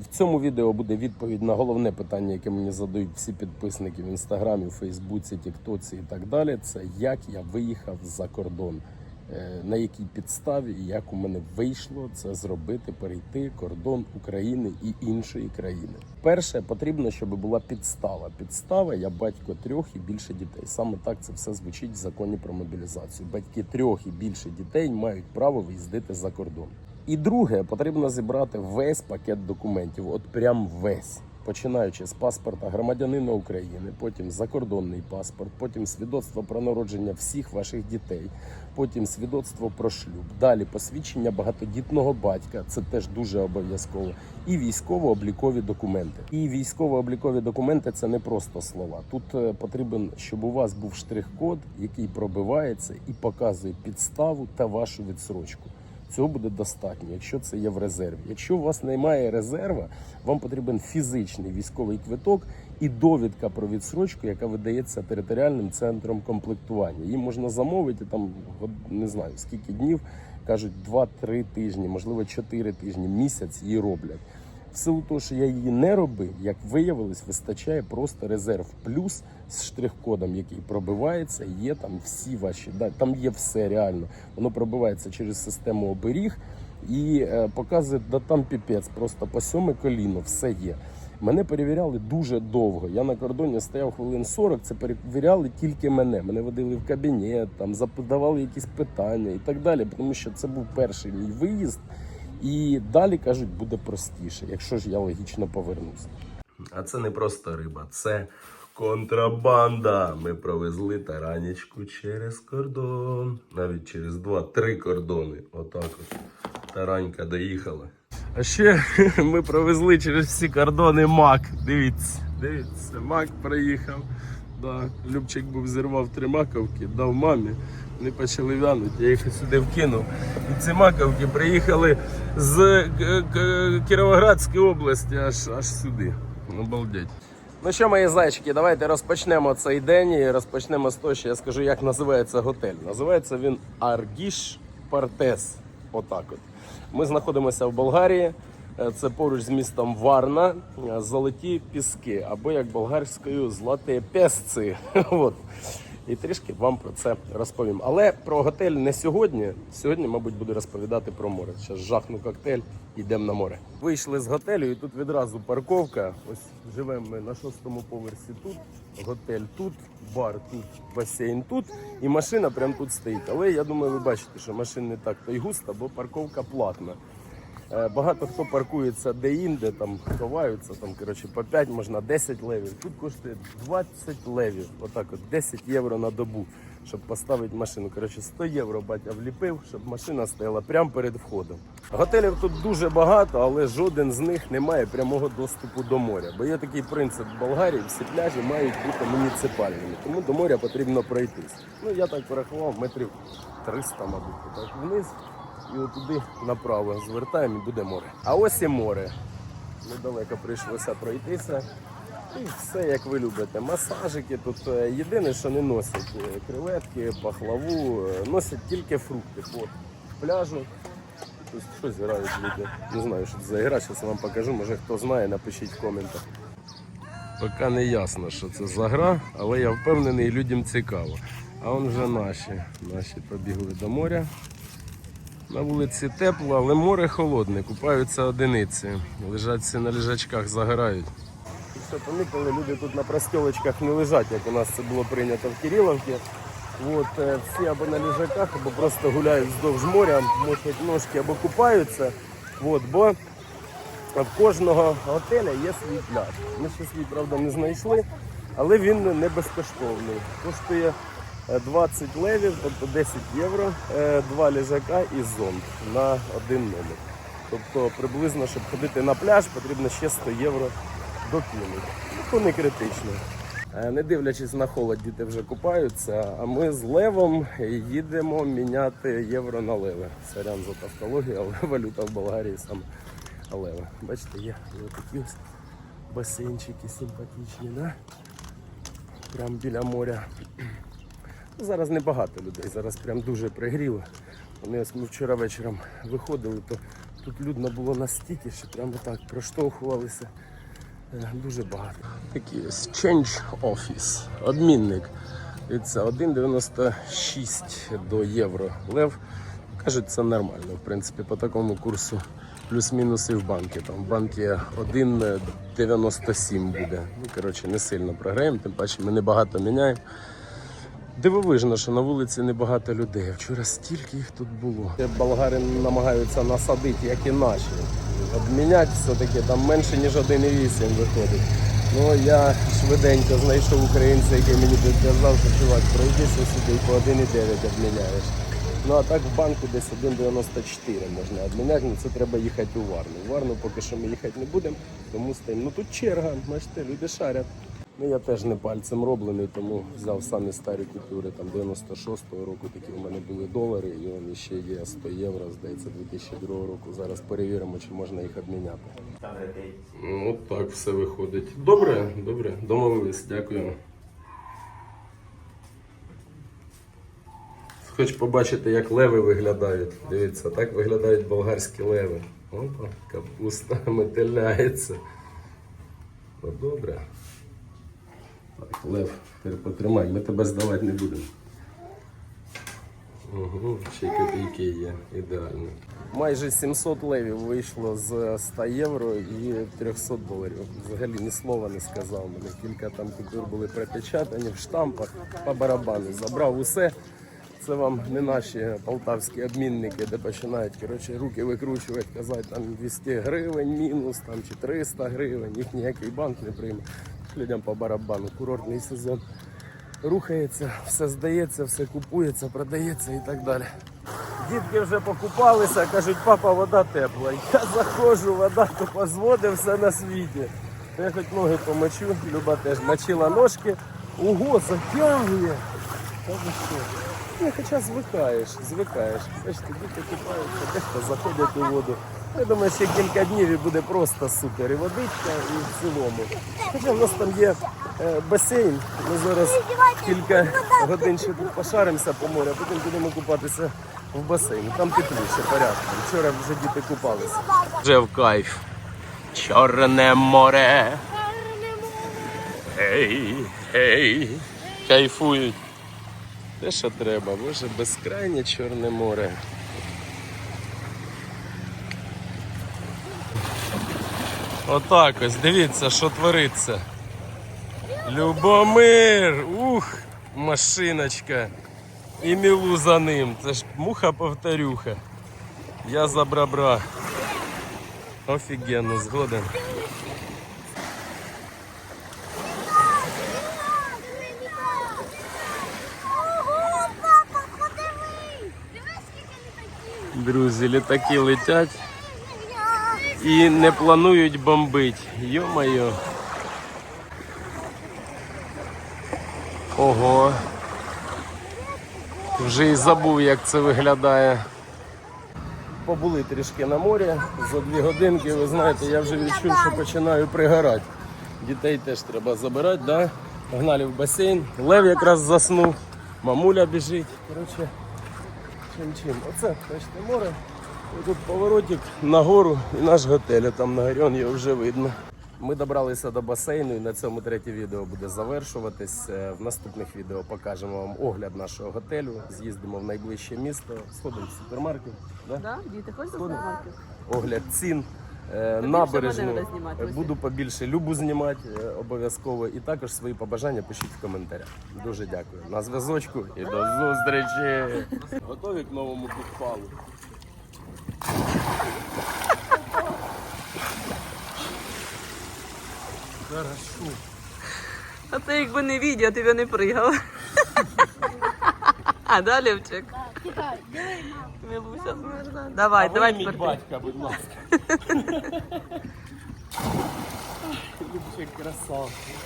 в цьому відео буде відповідь на головне питання, яке мені задають всі підписники в інстаграмі, в Фейсбуці, Тіктоці і так далі. Це як я виїхав за кордон, Е, на якій підставі і як у мене вийшло це зробити, перейти кордон України і іншої країни. Перше потрібно, щоб була підстава. Підстава я батько трьох і більше дітей. Саме так це все звучить в законі про мобілізацію. Батьки трьох і більше дітей мають право виїздити за кордон. І друге, потрібно зібрати весь пакет документів, от прям весь. Починаючи з паспорта громадянина України, потім закордонний паспорт, потім свідоцтво про народження всіх ваших дітей, потім свідоцтво про шлюб, далі посвідчення багатодітного батька, це теж дуже обов'язково, і військово-облікові документи. І військово-облікові документи це не просто слова. Тут е, потрібен, щоб у вас був штрих-код, який пробивається і показує підставу та вашу відсрочку. Цього буде достатньо, якщо це є в резерві. Якщо у вас немає резерва, вам потрібен фізичний військовий квиток і довідка про відсрочку, яка видається територіальним центром комплектування. Її можна замовити там не знаю скільки днів. кажуть 2-3 тижні, можливо 4 тижні, місяць її роблять. В силу того, що я її не робив, як виявилось, вистачає просто резерв плюс з штрих-кодом, який пробивається. Є там всі ваші, да, там є все реально. Воно пробивається через систему оберіг і е, показує, да там піпець, просто по сьоме коліно, все є. Мене перевіряли дуже довго. Я на кордоні стояв хвилин 40, це перевіряли тільки мене. Мене водили в кабінет, там задавали якісь питання і так далі. Тому що це був перший мій виїзд. І далі кажуть, буде простіше, якщо ж я логічно повернуся. А це не просто риба, це контрабанда. Ми провезли таранічку через кордон, навіть через два-три кордони. Отак от. Таранька доїхала. А ще ми провезли через всі кордони мак. Дивіться, дивіться, мак приїхав. Да. Любчик був зірвав три маковки, дав мамі. Вони почали вянути, я їх сюди вкинув. І ці маковки приїхали з е, Кіровоградської області аж, аж сюди. Обалдеть. Ну що, мої зайчики, давайте розпочнемо цей день і розпочнемо з того, що я скажу, як називається готель. Називається він Аргіш Партес. Отак от. Ми знаходимося в Болгарії. Е, Це поруч з містом Варна, е, золоті піски, або як болгарською златі песці. От. І трішки вам про це розповім. Але про готель не сьогодні. Сьогодні, мабуть, буду розповідати про море. Зараз жахну коктейль, йдемо на море. Вийшли з готелю, і тут відразу парковка. Ось живемо ми на шостому поверсі тут, готель тут, бар тут, басейн тут, і машина прямо тут стоїть. Але я думаю, ви бачите, що машин не так то й густо, бо парковка платна. Е, Багато хто паркується де-інде, там ховаються, там, коротше, по 5 можна 10 левів. Тут коштує 20 левів, отак от 10 євро на добу, щоб поставити машину. Коротше, 100 євро батя вліпив, щоб машина стояла прямо перед входом. Готелів тут дуже багато, але жоден з них не має прямого доступу до моря. Бо є такий принцип в Болгарії, всі пляжі мають бути муніципальними, тому до моря потрібно пройтись. Ну я так порахував, метрів 300, мабуть, так вниз і отуди направо звертаємо і буде море. А ось і море. Недалеко прийшлося пройтися. І все, як ви любите. Масажики тут е, єдине, що не носять е, креветки, пахлаву, е, носять тільки фрукти по пляжу. Тут щось грають люди. Не знаю, що це за гра, зараз вам покажу. Може хто знає, напишіть в коментах. Поки не ясно, що це за гра, але я впевнений, людям цікаво. А он вже наші. Наші побігли до моря. На вулиці тепло, але море холодне, купаються одиниці. Лежать на лежачках, загорають. Все, помітили, люди тут на простілочках не лежать, як у нас це було прийнято в Кириловці. От, е, всі або на лежаках, або просто гуляють вздовж моря, мочать ножки або купаються. От, бо в кожного готеля є свій пляж. Ми ще свій, правда, не знайшли, але він не безкоштовний. Коштує 20 левів, тобто 10 євро, е, два лежака і зонт на один номер. Тобто приблизно, щоб ходити на пляж, потрібно ще 100 євро докинути. Ну, То не критично. Е, Не дивлячись на холод, діти вже купаються, а ми з левом їдемо міняти євро на леви. Сорян за тавтологію, але валюта в Болгарії саме лева. Бачите, є такі ось басейнчики симпатичні, да? Прямо біля моря. Зараз небагато людей, зараз прям дуже пригріло. Вони ось ми вчора вечором виходили, то Тут людно було настільки, що прямо так проштовхувалися. Е, Дуже багато. Такий ось Change Office, обмінник. Дивіться, 1,96 до євро лев. Кажуть, це нормально. В принципі, по такому курсу плюс-мінус і в банки. Там в банки 1,97 буде. Ну, коротше, не сильно програємо, тим паче ми небагато міняємо. Дивовижно, що на вулиці небагато людей. Вчора стільки їх тут було. Болгари намагаються насадити, як і наші. Обміняти все-таки там менше, ніж 1,8 виходить. Ну я швиденько знайшов українця, який мені підказав, що чувак, пройдися сюди по 1,9 обміняєш. Ну а так в банку десь 1,94 можна обміняти, ну це треба їхати у Варну. В Варну поки що ми їхати не будемо, тому стоїмо. Ну тут черга, бачите, люди шарять. Ну я теж не пальцем роблений, тому взяв самі старі купюри, там 96-го року такі у мене були долари, і вони ще є 100 євро, здається, 2002 року. Зараз перевіримо, чи можна їх обміняти. Ну так все виходить. Добре, добре, домовились, дякую. Хоч побачити, як леви виглядають. Дивіться, так виглядають болгарські леви. Опа, капуста метеляється. Ну, добре. Так, Лев, тепер потримай, ми тебе здавати не будемо. Угу, ще копійки є, ідеально. Майже 700 левів вийшло з 100 євро і 300 доларів. Взагалі ні слова не сказав. Мене кілька там купюр були припечатані в штампах по барабану. Забрав усе. Це вам не наші полтавські обмінники, де починають коротше, руки викручувати, казати там 200 гривень мінус там, чи 300 гривень. Їх ніякий банк не прийме. Людям по барабану. Курортний сезон рухається, все здається, все купується, продається і так далі. Дітки вже покупалися, кажуть, папа, вода тепла. Я заходжу, вода тупо позводи все на світі. Я хоч ноги помочу, Люба теж мочила ножки. Ого, затягує. Та що? Ні, хоча звикаєш, звикаєш. Бачите, діти купаються, дехто заходять у воду. Я думаю, ще кілька днів і буде просто супер. І водичка, і в цілому. Хоча в нас там є е, басейн. Ми зараз кілька годин ще тут пошаримося по морю, а потім будемо купатися в басейні. Там тепліше, порядку. Вчора вже діти купалися. Вже в кайф. Чорне море. Гей, гей. Кайфують. Те, що треба, боже, безкрайнє Чорне море. Отак ось, дивіться, що твориться. Любомир! Ух, машиночка. І мілу за ним. Це ж муха-повторюха. Я за брабра. Офігенно, згоден. Ого, папа, подивись! Дивись, скільки літаків! Друзі, літаки летять і не планують бомбити. Йо-моє. Ого. Вже і забув, як це виглядає. Побули трішки на морі за дві годинки. Ви знаєте, я вже відчув, що починаю пригорати. Дітей теж треба забирати, да? Гнали в басейн. Лев якраз заснув, мамуля біжить. Коротше, чим чим. Оце, бачите, море. І тут поворотик нагору і наш готель. а Там на горі його вже видно. Ми добралися до басейну і на цьому третє відео буде завершуватись. Е, В наступних відео покажемо вам огляд нашого готелю. З'їздимо в найближче місто, сходимо в супермаркет. Да? Да? Діти, хочеш в супермаркет? Огляд цін. Е, Набережну Е, буду побільше любу знімати е, обов'язково. І також свої побажання пишіть в коментарях. Дуже дякую. На зв'язочку і до зустрічі. Готові к новому підпалу. Хорошо. А ти якби не відео, ти б не пригав. А, да, Левчик? Милуся смерза. Давай, давай тепер. ти. батька, будь ласка. Любчик красавчик.